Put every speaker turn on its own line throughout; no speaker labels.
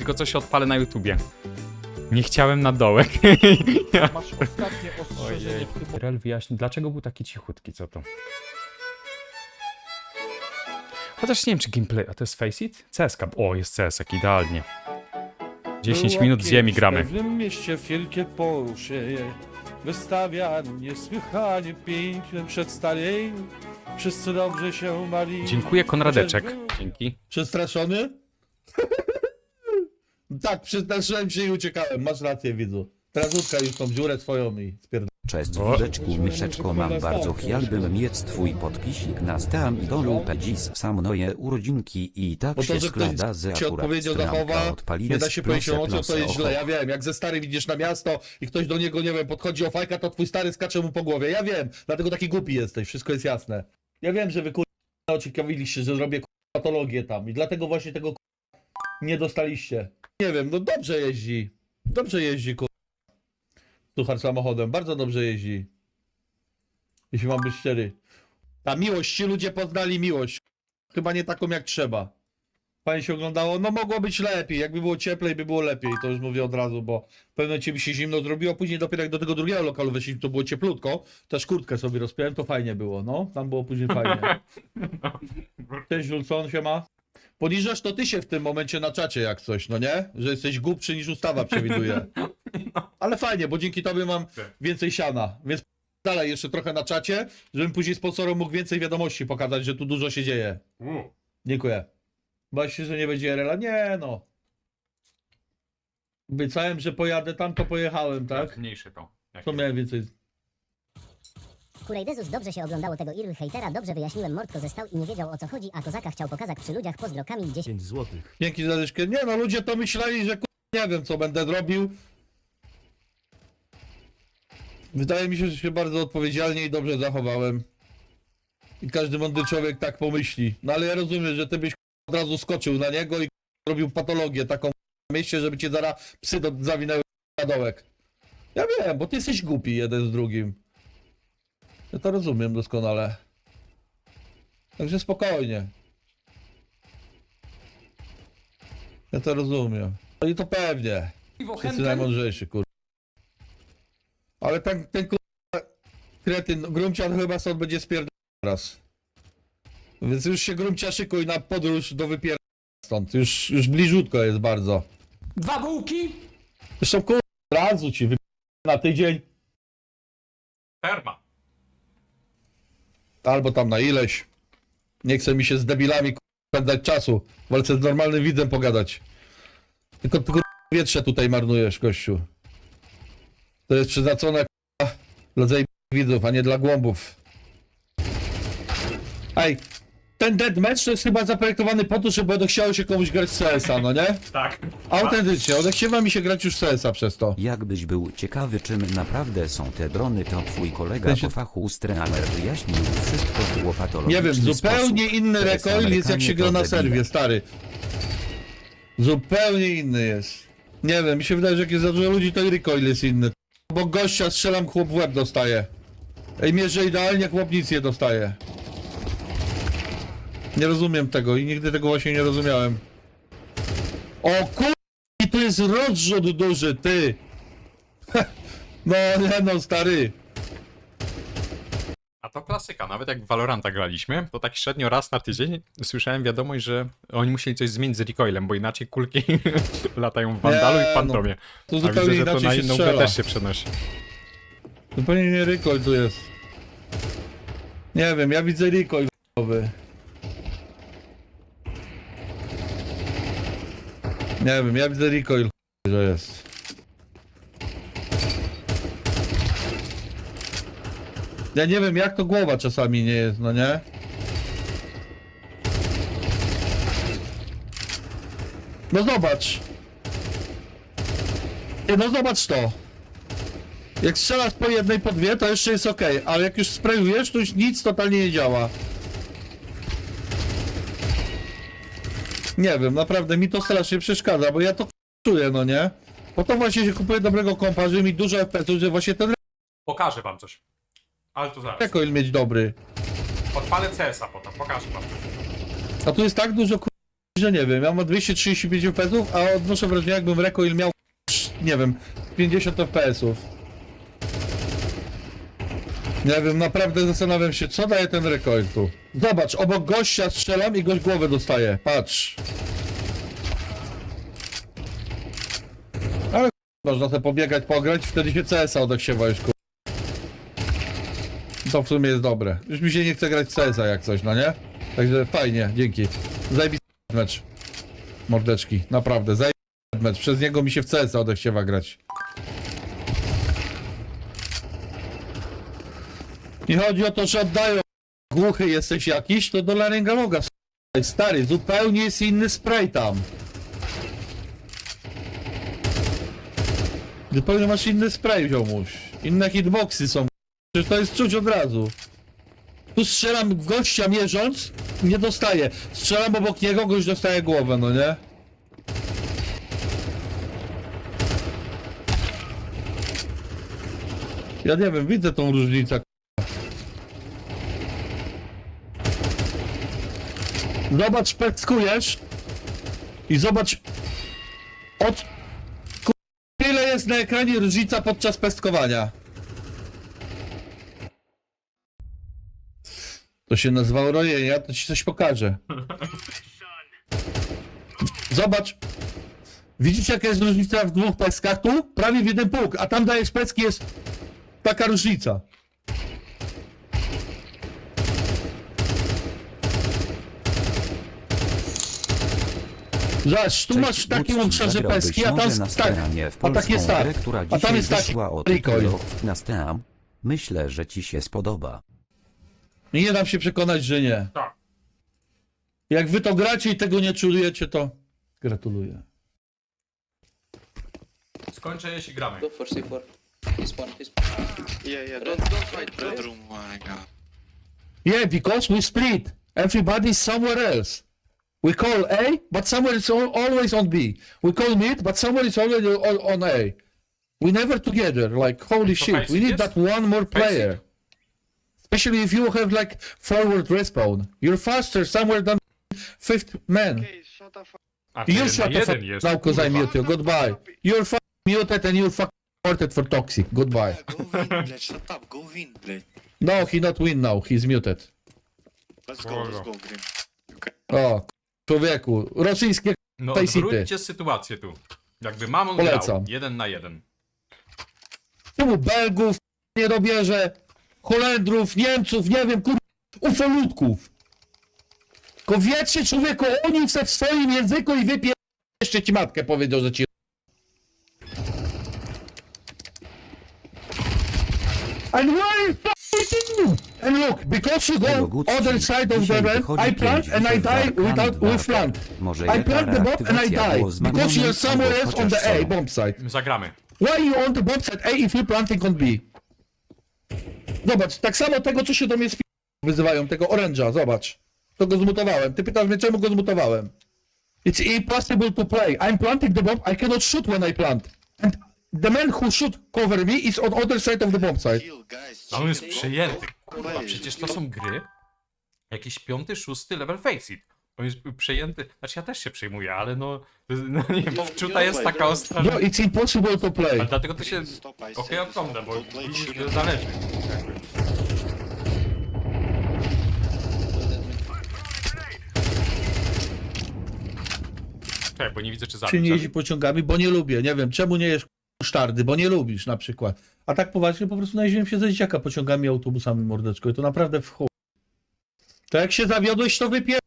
tylko co się odpalę na YouTubie. Nie chciałem na dołek.
Masz ostatnie ostrzeżenie w tym
Rel wyjaśni, dlaczego był taki cichutki, co to? Chociaż nie wiem, czy gameplay... A to jest Faceit? CSK. O, jest CSK, idealnie. 10
Było
minut z ziemi
kiedyś
gramy.
W pewnym mieście wielkie Porsche wystawia niesłychanie. Wszyscy dobrze się mali.
Dziękuję, Konradeczek. Dzięki.
Przestraszony? tak, przestraszyłem się i uciekałem. Masz rację, widzu. Teraz utkaj już tą dziurę swoją i spierdolę.
Cześć wódeczku myszeczko mam bardzo chciałbym mieć twój podpisik na stam idolu dziś sam moje urodzinki i tak
Bo to,
się
że ktoś
składa, że
się
akurat
odpowiedział
stramka odpali
nie da się powiedzieć o co to jest źle. Ja wiem, jak ze starym idziesz na miasto i ktoś do niego, nie wiem, podchodzi o fajka, to twój stary skacze mu po głowie. Ja wiem, dlatego taki głupi jesteś, wszystko jest jasne. Ja wiem, że wy kur... oczekiwaliście, że zrobię kur... patologię tam i dlatego właśnie tego kur... nie dostaliście. Nie wiem, no dobrze jeździ. Dobrze jeździ, kur... Suchar samochodem, bardzo dobrze jeździ. Jeśli mam być szczery. Ta miłość, ci ludzie poznali miłość. Chyba nie taką jak trzeba. Fajnie się oglądało. No mogło być lepiej. Jakby było cieplej, by było lepiej. To już mówię od razu, bo w pewnym momencie mi się zimno zrobiło. Później dopiero jak do tego drugiego lokalu weszliśmy, to było cieplutko. Też kurtkę sobie rozpiąłem, to fajnie było. No, tam było później fajnie. Cześć Julson, się ma. Poniżasz to ty się w tym momencie na czacie jak coś, no nie? Że jesteś głupszy niż ustawa przewiduje. Ale fajnie, bo dzięki tobie mam więcej siana. Więc dalej jeszcze trochę na czacie, żebym później sponsorom mógł więcej wiadomości pokazać, że tu dużo się dzieje. Dziękuję. Właśnie, że nie będzie RL-a? Nie no. Obiecałem, że pojadę tam, to pojechałem, tak?
Mniejsze to. Jak
Co miałem więcej?
Kurejdezus dobrze się oglądało tego Irl hejtera, dobrze wyjaśniłem, Mordko zestał i nie wiedział o co chodzi, a Kozaka chciał pokazać przy ludziach, pozdro Kamil 10
Dzięki za dyszkę. Nie no, ludzie to myśleli, że ku... nie wiem co będę zrobił. Wydaje mi się, że się bardzo odpowiedzialnie i dobrze zachowałem. I każdy mądry człowiek tak pomyśli. No ale ja rozumiem, że ty byś od razu skoczył na niego i robił patologię taką w mieście, żeby cię zaraz psy do, zawinęły na dołek. Ja wiem, bo ty jesteś głupi jeden z drugim. Ja to rozumiem doskonale. Także spokojnie. Ja to rozumiem. No i to pewnie. Wszyscy najmądrzejszy, kur... Ale ten, ten kur... kretyn, Grumcia chyba stąd będzie spierdolony raz. Więc już się Grumcia szykuj na podróż do wypier... stąd. Już, już bliżutko jest bardzo.
Dwa bułki?
Zresztą kur... razu ci wypier... na tydzień.
Perma.
Albo tam na ileś. Nie chce mi się z debilami spędzać czasu. Wolę z normalnym widzem pogadać. Tylko ty kur... wietrze tutaj marnujesz, gościu. To jest przeznaczone dla widzów, a nie dla głąbów. Ej, ten deadmatch to jest chyba zaprojektowany po to, żeby będę chciało się komuś grać w CS-a, no nie?
Tak.
Autentycznie, odechciewa mi się grać już w CS-a przez to.
Jakbyś był ciekawy czym naprawdę są te drony, to twój kolega
Sensie-
po fachu Streamer wyjaśnił wszystko w łopatologiczny
Nie wiem, zupełnie
sposób.
inny
Teraz
recoil jest jak
Amerykanie
się gra
to
na
debile.
serwie, stary. Zupełnie inny jest. Nie wiem, mi się wydaje, że jak jest za dużo ludzi, to i recoil jest inny. Bo gościa strzelam, chłop w łeb dostaje. Ej, mierzę idealnie, chłop nic nie dostaje. Nie rozumiem tego i nigdy tego właśnie nie rozumiałem. O kur... I tu jest rozrzut duży, ty! No nie no, stary.
A to klasyka, nawet jak w Valoranta graliśmy, to tak średnio raz na tydzień słyszałem wiadomość, że oni musieli coś zmienić z recoilem, bo inaczej kulki latają w Vandalu
Nie,
i w Fantomie.
Tu
A
zupełnie
widzę, że to
inaczej
na
się
inną grę
strzela.
też się przenosi.
Zupełnie nie recoil tu jest. Nie wiem, ja widzę recoil. Nie wiem, ja widzę recoil że jest. Ja nie wiem jak to głowa czasami nie jest, no nie? No zobacz. Nie, no zobacz to. Jak strzelasz po jednej, po dwie, to jeszcze jest ok, ale jak już sprayujesz, to już nic totalnie nie działa. Nie wiem, naprawdę mi to strasznie przeszkadza, bo ja to czuję, no nie? Po to właśnie się kupuje dobrego kompa, żeby mieć dużo FPS-ów, że właśnie ten
Pokażę wam coś. Ale to zaraz.
recoil mieć dobry.
Odpalę CS-a potem, pokażę wam coś.
A tu jest tak dużo kur... że nie wiem, ja mam 235 FPS-ów, a odnoszę wrażenie jakbym recoil miał, nie wiem, 50 FPS-ów. Nie wiem, naprawdę zastanawiam się, co daje ten recoil tu. Zobacz, obok gościa strzelam i gość głowę dostaje, patrz. Ale można sobie pobiegać, pograć, wtedy się CS-a odeksiewa już. To w sumie jest dobre. Już mi się nie chce grać CS-a jak coś, no nie? Także fajnie, dzięki. Zajebisty mecz. Mordeczki, naprawdę, zajebisty mecz. Przez niego mi się w CS-a odechciewa grać. Nie chodzi o to, że oddają. Głuchy jesteś jakiś, to do laryngologa. Stary, zupełnie jest inny spray tam. Zupełnie masz inny spray, ziomuś. Inne hitboxy są. Przecież to jest czuć od razu. Tu strzelam w gościa mierząc, nie dostaję. Strzelam obok niego, gość dostaje głowę, no nie? Ja nie wiem, widzę tą różnicę. Zobacz, peskujesz i zobacz od... Ile jest na ekranie różnica podczas pestkowania? To się nazywało rojenie, ja to ci coś pokażę. Zobacz. Widzicie jaka jest różnica w dwóch peskach tu? Prawie w jeden punkt, a tam dajesz peski jest taka różnica. Zobacz, tu masz taki obszarze peski, a tam jest tak, a tak jest tak, a tam jest tak, recoil.
na Steam. Myślę, że ci się spodoba.
I nie dam się przekonać, że nie.
Tak.
Jak wy to gracie i tego nie czujecie, to gratuluję.
Skończę, jeśli gramy.
Go for C4. He's one, he's
Yeah, yeah, don't, don't fight bedroom, my god.
Yeah, because we split. Everybody's somewhere else. We call A, but somewhere is al- always on B. We call mid, but somewhere is always on, on A. We never together. Like holy shit, we need that one more player.
it.
Especially if you have like forward respawn. You're faster somewhere than fifth man.
Okay, shut the fuck
A
You
jeden
shut
na
the fuck
jest.
now, cause I
kurwa.
mute you. Goodbye. You're fucking muted and you're fucking reported for toxic. Goodbye.
up. Go win, blade, shut up, go win, blade.
No, he not win now. He's muted.
Let's go, let's go, Green. Okay.
O, człowieku. Rosyjskie
No
Face City.
odwróćcie sytuację tu. Jakby Mamon
Polecam.
grał jeden na jeden.
Czemu Belgów nie dobierze, Holendrów, Niemców, nie wiem, kur... ufolutków. Tylko wiecie, człowieku, oni se w swoim języku i wypie... Jeszcze ci matkę powiedział, że ci... And where is fucking And look, because you go other side of the
wychodzi
I plant and I die without with.
Może
I plant the bomb and I die. Because you're
Magnunem,
somewhere else on the A bomb side.
Zagramy.
Why you on the bomb side A if you planting on B? Zobacz, tak samo tego, co się do mnie spi... wyzywają, tego oręża, zobacz. To go zmutowałem. Ty pytasz mnie, czemu go zmutowałem? It's impossible to play. I'm planting the bomb, I cannot shoot when I plant. And the man who should cover me is on other side of the bomb.
A on jest przejęty. Kurwa, przecież to są gry. Jakiś piąty, szósty level face it. On jest przejęty. Znaczy ja też się przejmuję, ale no. no nie wiem, wczuta jest taka ostra.
No,
Że...
it's impossible to play.
Ale dlatego to się okej
stop,
bo widzisz, że zależy. Jakby. Czekaj, bo nie widzę czy
Czy nie
zabił.
jeździ pociągami, bo nie lubię. Nie wiem, czemu nie jesz sztardy, bo nie lubisz na przykład. A tak poważnie po prostu najeździłem się ze dzieciaka pociągami, autobusami, mordeczko. I to naprawdę w chuj. To jak się zawiodłeś, to wypier...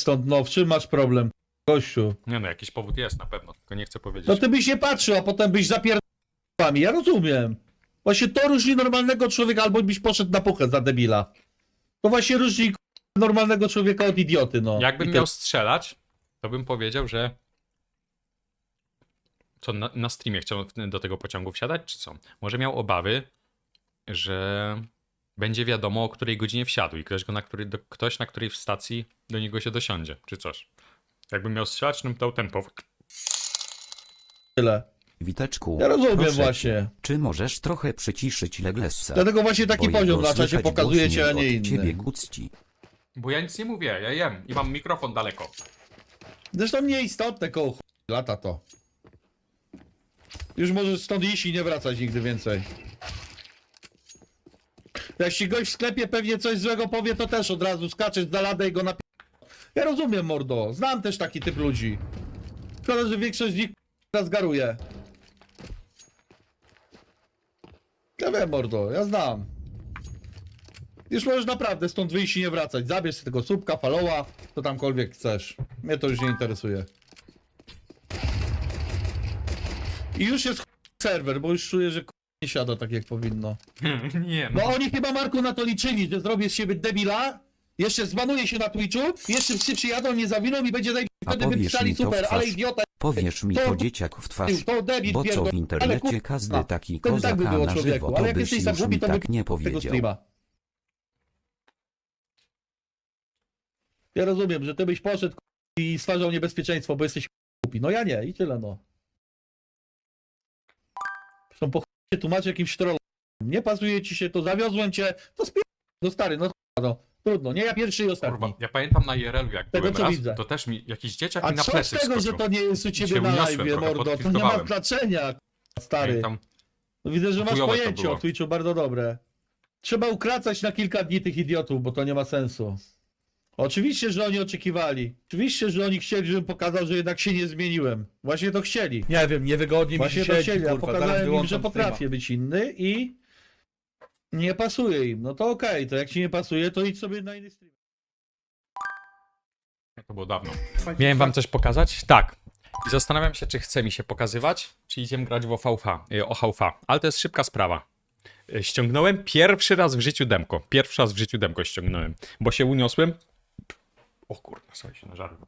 stąd, no, w czym masz problem, gościu?
Nie no, jakiś powód jest na pewno, tylko nie chcę powiedzieć.
No ty byś nie patrzył, a potem byś zapierdolał. Ja rozumiem. Właśnie to różni normalnego człowieka, albo byś poszedł na puchę za debila. To właśnie różni normalnego człowieka od idioty, no.
Jakbym
I
miał strzelać, to bym powiedział, że. Co, na, na streamie chciał do tego pociągu wsiadać, czy co? Może miał obawy, że będzie wiadomo, o której godzinie wsiadł i ktoś, go na który, do, ktoś na której w stacji do niego się dosiądzie, czy coś. Jakbym miał strzelać, to bym dał ten powód.
tyle.
Witeczku,
Ja rozumiem
proszę
właśnie.
Czy możesz trochę przyciszyć Leglessa?
Dlatego właśnie taki
Bo
poziom na
słychać
pokazujecie, a nie inny.
Ciebie gucci.
Bo ja nic nie mówię, ja jem i mam mikrofon daleko.
Zresztą nieistotne koło lata to. Już możesz stąd iść i nie wracać nigdy więcej. Jak ci gość w sklepie pewnie coś złego powie, to też od razu skaczesz za ladę i go napi... Ja rozumiem, mordo. Znam też taki typ ludzi. Szkoda, że większość z nich teraz garuje. Ja wiem, mordo, ja znam. Już możesz naprawdę stąd wyjść i nie wracać. Zabierz sobie tego słupka, followa, to tamkolwiek chcesz. Mnie to już nie interesuje. I już jest serwer, bo już czuję, że nie siada tak jak powinno.
Nie,
No oni chyba Marku na to liczyli, że zrobię z siebie debila, jeszcze zbanuje się na Twitchu, jeszcze wszyscy przyjadą, nie zawiną i będzie najpierw
A
wtedy
powiesz
wypisali
mi to w
super, ale
twarz.
idiota,
Powiesz mi
To-
to dzieciak w twarz.
to debil
Bo co
pierdol-
w
ale
internecie
kurwa,
każdy taki
wtedy tak by było
na
człowieku,
żywo,
ale
to
jak
byś
jesteś za
już
głupi,
mi
to
tak nie
tego
powiedział.
streama. Ja rozumiem, że ty byś poszedł i stwarzał niebezpieczeństwo, bo jesteś głupi. No ja nie i tyle no. Zresztą po się tłumaczę jakimś trollem. Nie pasuje ci się, to zawiozłem cię, to spier... No stary, no no. Trudno, nie ja pierwszy i ostatni.
Kurwa, ja pamiętam na IRL-u jak
Tego,
byłem
co
raz,
widzę.
to też mi jakiś dzieciak
A
mi na
co z
plecy
tego, że
wskoczył.
to nie jest u ciebie na
uniosłem
live,
trochę,
mordo? To nie ma
podtiltowałem.
znaczenia, stary.
Pamiętam,
No widzę, że masz
Chujowe to
pojęcie
było.
o Twitchu, bardzo dobre. Trzeba ukracać na kilka dni tych idiotów, bo to nie ma sensu. Oczywiście, że oni oczekiwali. Oczywiście, że oni chcieli, żebym pokazał, że jednak się nie zmieniłem. Właśnie to chcieli.
Nie wiem, niewygodnie mi
Właśnie
się
to chcieli, a
kurwa, zaraz
pokazałem im,
wyłączam
że potrafię
streama.
być inny i nie pasuje im. No to okej, to jak ci nie pasuje, to idź sobie na inny stream.
to było dawno. Miałem wam coś pokazać? Tak. I zastanawiam się, czy chce mi się pokazywać, czy idziemy grać w OVV, y, OHV. Ale to jest szybka sprawa. Y, Ściągnąłem pierwszy raz w życiu demko. Pierwszy raz w życiu demko ściągnąłem, bo się uniosłem. O kurwa, sobie się nażarłem.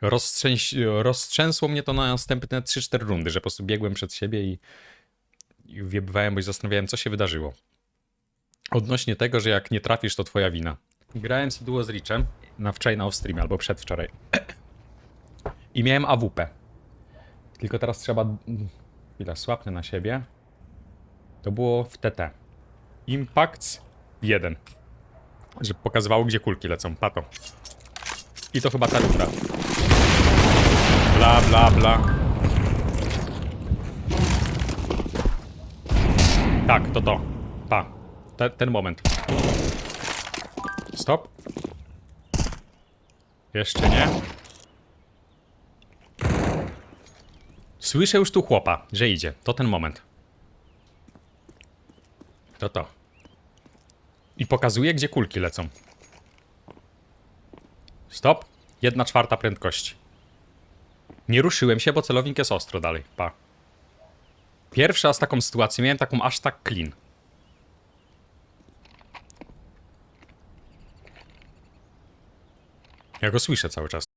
Roztrzęś, roztrzęsło mnie to na następne 3-4 rundy, że po prostu biegłem przed siebie i, i wiebywałem, bo zastanawiałem, co się wydarzyło. Odnośnie tego, że jak nie trafisz, to twoja wina. Grałem z duo z Richem na wczoraj na off-streamie, albo przedwczoraj. I miałem AWP. Tylko teraz trzeba... Chwila, słapnę na siebie. To było w TT. Impacts 1. Żeby pokazywało, gdzie kulki lecą. Pato. I to chyba ta runda. Bla, bla, bla. Tak, to to. Ta. Te, ten moment. Stop. Jeszcze nie. Słyszę już tu chłopa, że idzie. To ten moment. To to. I pokazuje, gdzie kulki lecą. Stop. Jedna czwarta prędkości. Nie ruszyłem się, bo celownik jest ostro dalej. Pa. Pierwszy raz taką sytuację miałem taką aż tak clean. Ja go słyszę cały czas.